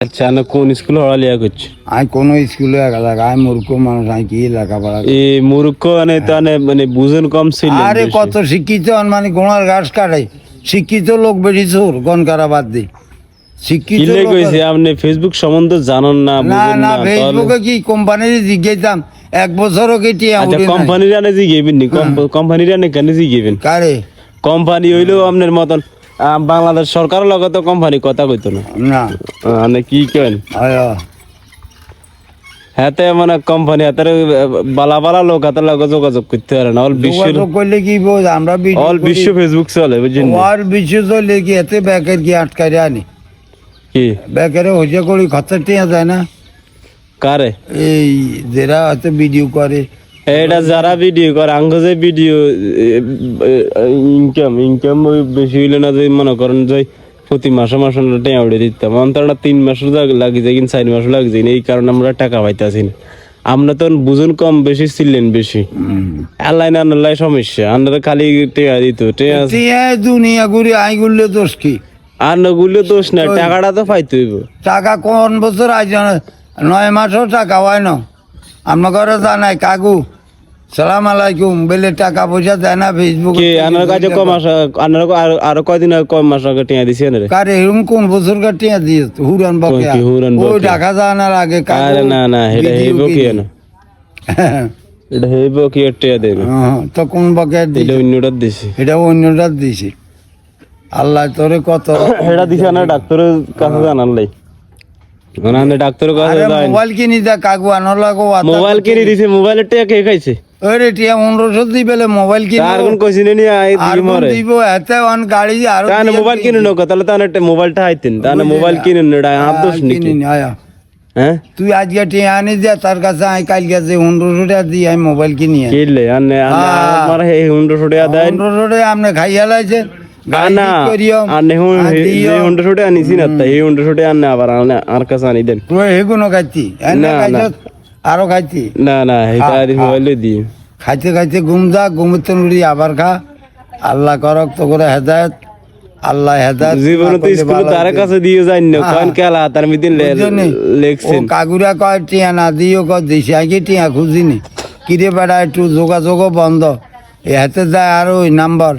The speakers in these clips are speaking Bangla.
আচ্ছা না কোন স্কুলে পড়ালিয়া করছে? আমি কোনো স্কুলে এলাকা আমি মূর্খ মানুষ আমি কি লেখাপড়া করি? মূর্খ মানে মানে কম ছিল আরে কত শিক্ষিত মানে গোনার ঘাস কাটে। শিক্ষিত লোক বেশি চোর গন বাদ দি শিক্ষিত কইছে আপনি ফেসবুক সম্বন্ধে জানেন না ফেসবুকে কি কোম্পানির জিজ্ঞাসাম এক বছরও কেটে আচ্ছা কোম্পানির আনে জিগেবেন নি? কোম্পানির আনে কেন জিগেবেন কারে? কোম্পানি হইল আপনার মতন বাংলাদেশ সরকারের লগে তো কোম্পানি কথা কইতো না। না। মানে কি কেন? হাতে মানে কোম্পানি হাতে বালা বালা লোক হাতে লগে যোগাযোগ করতে পারে না। অল বিশ্ব করলে কি বোঝ আমরা অল বিশ্ব ফেসবুক চলে বুঝছেন? আর বিশ্ব চলে কি এতে ব্যাকের কি আটকাই আনি? কি? ব্যাকেরে হইয়া করি খরচা টিয়া যায় না। কারে? এই যারা হয়তো ভিডিও করে এটা যারা ভিডিও করে আঙ্গ যে ভিডিও ইনকাম ইনকাম বেশি হইলে না যে মনে করেন যে প্রতি মাসে মাসে টেয়া উড়ে দিতাম। অন্তরটা তিন মাসের লাগি যায় কিন্তু চার মাস লাগি যায় এই কারণে আমরা টাকা পাইতাছি না। আমরা তো বুঝুন কম বেশি ছিলেন বেশি। আল্লাহ না আল্লাহ সমস্যা। আমরা খালি টেয়া দিত টেয়া দুনিয়া ঘুরে আই গুললে দোষ কি? আর নগুলো দোষ না টাকাটা তো পাইতে হইব। টাকা কোন বছর আজ নয় মাসও টাকা হয় না। আমার ঘরে জানাই কাকু। সালাম আলাইকুম বলে টাকা পয়সা দেয় না ফেসবুক কে আনার কাছে কম আসা আনার আরো- কয়দিন কম মাস আগে টেয়া দিছি রে কারে এরকম কোন বছর কাটিয়া দিয়ে হুরান বকেয়া। কি হুরান ওই বকেয়া? টাকা জানার আগে আরে না না এটা video হইব কি না এটা হইব কি টেয়া দেবে? হ্যাঁ, তো কোন এটা দিছে? অন্যটা দিছি। এটা অন্যটা দিছে। আল্লাহ তোরে কত এটা দিছে না ডাক্তারের কাছে জানার লাই। কাছে মোবাইল কিনি দা কাকু মোবাইল কিনে দিছে মোবাইলের টেয়া কে খাইছে? টিয়া দি মোবাইল কিনি নি আই দিব এতে অন গাড়ি আর তাহলে মোবাইল কিনে তাহলে মোবাইলটা আইতেন মোবাইল কিনে আপ দোষ আয়া। হ্যাঁ? তুই আজকে টিয়া আনি দে তার কাছে আই কাল গেছে পনেরোশো টাকা দিই আমি মোবাইল কিনি কিনলে আনে। আমার হে দেন। টাকা আপনি খাইয়া লাইছেন। না আনে হুন হুন্ডো আনিছি না তাই এই হুন্ডো ছড়ে আনে আবার আনে আর কাছে আনি দেন। তুই হেগুনো খাইতি না, না। আরও খাইতি। না না এটা আর মোবাইলে দি। খাইতে খাইতে ঘুম যা ঘুমতে নুড়ি আবার খা। আল্লাহ করক তো করে হেদায়ত আল্লাহ হেদায়ত জীবনে তো স্কুলে তার কাছে দিয়ে যাই না কোন খেলা তার মিদিন বুঝলি? ও লেখছেন। কাগুরা কয় টিয়া না দিও কয় দিছি আগে টিয়া খুঁজিনি। কিরে বেড়া একটু যোগাযোগও বন্ধ। এ হাতে দেয় আর ওই নাম্বার।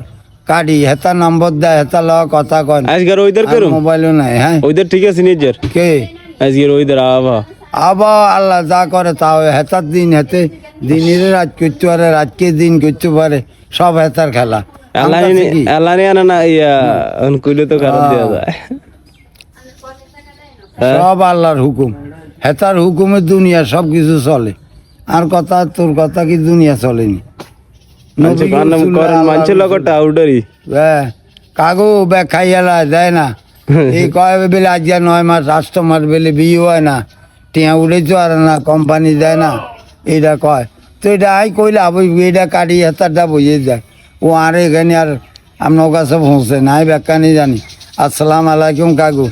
হেতা নাম্বার দেয় হেতা লওয়া কথা আজকের ওইদের মোবাইলও নাই হ্যাঁ। ওইদের ঠিক আছে নিজের? কে? আজকের ওইদের আবা। আবার আল্লাহ যা করে তা হেতার দিন হেতে দিনের রাত করতে পারে রাতকে দিন করতে পারে। সব হেতার খেলা। আল্লাহ আমার কাছে কি? আল্লাহ নিয়ে আনে না ইয়া কইলে তো খারাপ দেওয়া যায়। হ্যাঁ? সব আল্লাহর হুকুম। হেতার হুকুমে দুনিয়া সব কিছু চলে। আর কথা তোর কথা কি দুনিয়া চলেনি? ব্যাগ খাইয়ালা দেয় না এই কয় বেলে আজ নয় মাস আষ্ট মাস বেলে বিয়ে হয় না টিয়া উড়েছো আর না কোম্পানি দেয় না এটা কয় তো এটা আই কইলে আবই এটা কাটি হেতারটা বুঝে যায় ও আর এখানে আর আপনার কাছে পৌঁছে না আমি ব্যাখ্যানি জানি আসসালাম আলাইকুম কাকু